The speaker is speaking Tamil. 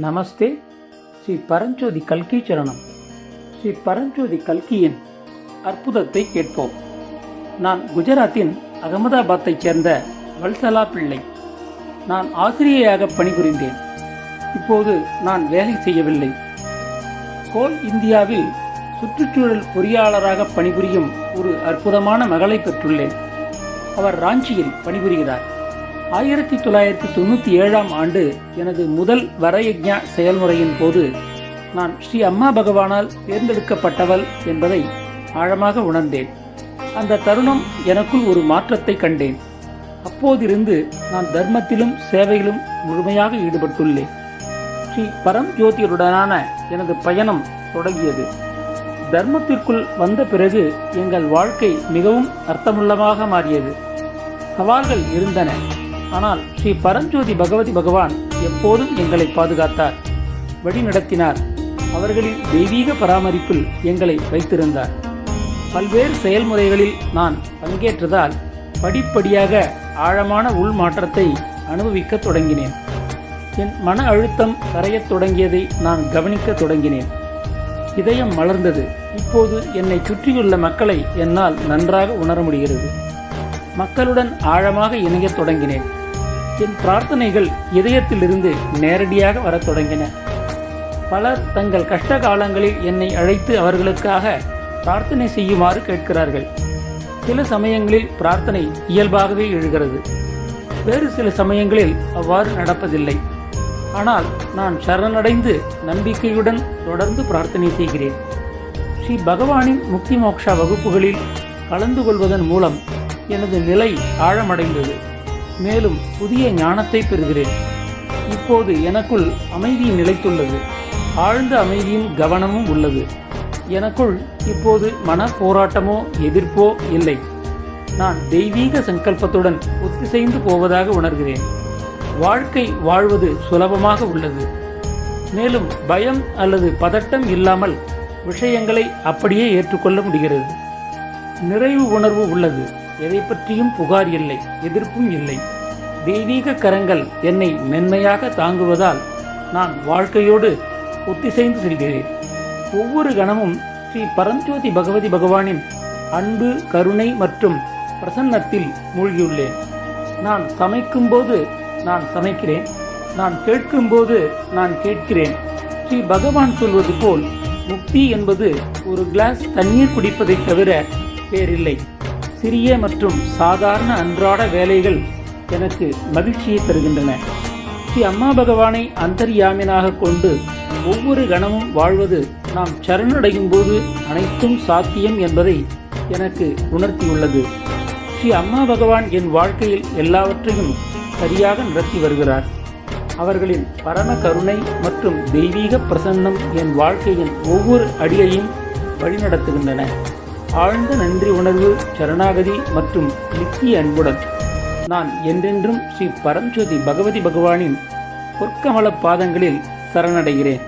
நமஸ்தே. ஸ்ரீ பரஞ்சோதி கல்கி சரணம். ஸ்ரீ பரஞ்சோதி கல்கியின் அற்புதத்தை கேட்போம். நான் குஜராத்தின் அகமதாபாத்தைச் சேர்ந்த வல்சலா பிள்ளை. நான் ஆசிரியையாக பணிபுரிந்தேன். இப்போது நான் வேலை செய்யவில்லை. கோல் இந்தியாவில் சுற்றுச்சூழல் பொறியாளராக பணிபுரியும் ஒரு அற்புதமான மகளை பெற்றுள்ளேன். அவர் ராஞ்சியில் பணிபுரிகிறார். ஆயிரத்தி தொள்ளாயிரத்தி தொண்ணூற்றி ஏழாம் ஆண்டு எனது முதல் வரயஜா செயல்முறையின் போது நான் ஸ்ரீ அம்மா பகவானால் தேர்ந்தெடுக்கப்பட்டவள் என்பதை ஆழமாக உணர்ந்தேன். அந்த தருணம் எனக்குள் ஒரு மாற்றத்தை கண்டேன். அப்போதிருந்து நான் தர்மத்திலும் சேவையிலும் முழுமையாக ஈடுபட்டுள்ளேன். ஸ்ரீ பரம் ஜோதியருடனான எனது பயணம் தொடங்கியது. தர்மத்திற்குள் வந்த பிறகு எங்கள் வாழ்க்கை மிகவும் அர்த்தமுள்ளமாக மாறியது. சவால்கள் இருந்தன. ஆனால் ஸ்ரீ பரஞ்சோதி பகவதி பகவான் எப்போதும் எங்களை பாதுகாத்தார் வழிநடத்தினார். அவர்களின் தெய்வீக பராமரிப்பில் எங்களை வைத்திருந்தார். பல்வேறு செயல்முறைகளில் நான் பங்கேற்றதால் படிப்படியாக ஆழமான உள் மாற்றத்தை அனுபவிக்கத் தொடங்கினேன். என் மன அழுத்தம் கரையத் தொடங்கியதை நான் கவனிக்கத் தொடங்கினேன். இதயம் மலர்ந்தது. இப்போது என்னை சுற்றியுள்ள மக்களை என்னால் நன்றாக உணர முடிகிறது. மக்களுடன் ஆழமாக இணையத் தொடங்கினேன். என் பிரார்த்தனைகள் இதயத்திலிருந்து நேரடியாக வரத் தொடங்கின. பலர் தங்கள் கஷ்ட காலங்களில் என்னை அழைத்து அவர்களுக்காக பிரார்த்தனை செய்யுமாறு கேட்கிறார்கள். சில சமயங்களில் பிரார்த்தனை இயல்பாகவே எழுகிறது. வேறு சில சமயங்களில் அவ்வாறு நடப்பதில்லை. ஆனால் நான் சரணடைந்து நம்பிக்கையுடன் தொடர்ந்து பிரார்த்தனை செய்கிறேன். ஸ்ரீ பகவானின் முக்தி மோக்ஷா வகுப்புகளில் கலந்து கொள்வதன் மூலம் எனது நிலை ஆழமடைந்தது. மேலும் புதிய ஞானத்தை பெறுகிறேன். இப்போது எனக்குள் அமைதி நிலைத்துள்ளது. ஆழ்ந்த அமைதியும் கவனமும் உள்ளது. எனக்குள் இப்போது மன போராட்டமோ எதிர்ப்போ இல்லை. நான் தெய்வீக சங்கல்பத்துடன் ஒத்திசைந்து போவதாக உணர்கிறேன். வாழ்க்கை வாழ்வது சுலபமாக உள்ளது. மேலும் பயம் அல்லது பதட்டம் இல்லாமல் விஷயங்களை அப்படியே ஏற்றுக்கொள்ள முடிகிறது. நிறைவு உணர்வு உள்ளது. எதை பற்றியும் புகார் இல்லை எதிர்ப்பும் இல்லை. தெய்வீக கரங்கள் என்னை மென்மையாக தாங்குவதால் நான் வாழ்க்கையோடு ஒத்திசைந்து செல்கிறேன். ஒவ்வொரு கணமும் ஸ்ரீ பரஞ்சோதி பகவதி பகவானின் அன்பு கருணை மற்றும் பிரசன்னத்தில் மூழ்கியுள்ளேன். நான் சமைக்கும்போது நான் சமைக்கிறேன் நான் கேட்கும்போது நான் கேட்கிறேன். ஸ்ரீ பகவான் சொல்வது போல் முக்தி என்பது ஒரு கிளாஸ் தண்ணீர் குடிப்பதைத் தவிர வேறில்லை. சிறிய மற்றும் சாதாரண அன்றாட வேலைகள் எனக்கு மகிழ்ச்சியை தருகின்றன. ஸ்ரீ அம்மா பகவானை அந்தர்யாமினாக கொண்டு ஒவ்வொரு கணமும் வாழ்வது நாம் சரணடையும் போது அனைத்தும் சாத்தியம் என்பதை எனக்கு உணர்த்தியுள்ளது. ஸ்ரீ அம்மா பகவான் என் வாழ்க்கையில் எல்லாவற்றையும் சரியாக நடத்தி வருகிறார். அவர்களின் பரம கருணை மற்றும் தெய்வீக பிரசன்னம் என் வாழ்க்கையின் ஒவ்வொரு அடியையும் வழிநடத்துகின்றன. ஆழ்ந்த நன்றி உணர்வு சரணாகதி மற்றும் நித்திய அன்புடன் நான் என்றென்றும் ஸ்ரீ பரஞ்சோதி பகவதி பகவானின் பொற்கமல பாதங்களில் சரணடைகிறேன்.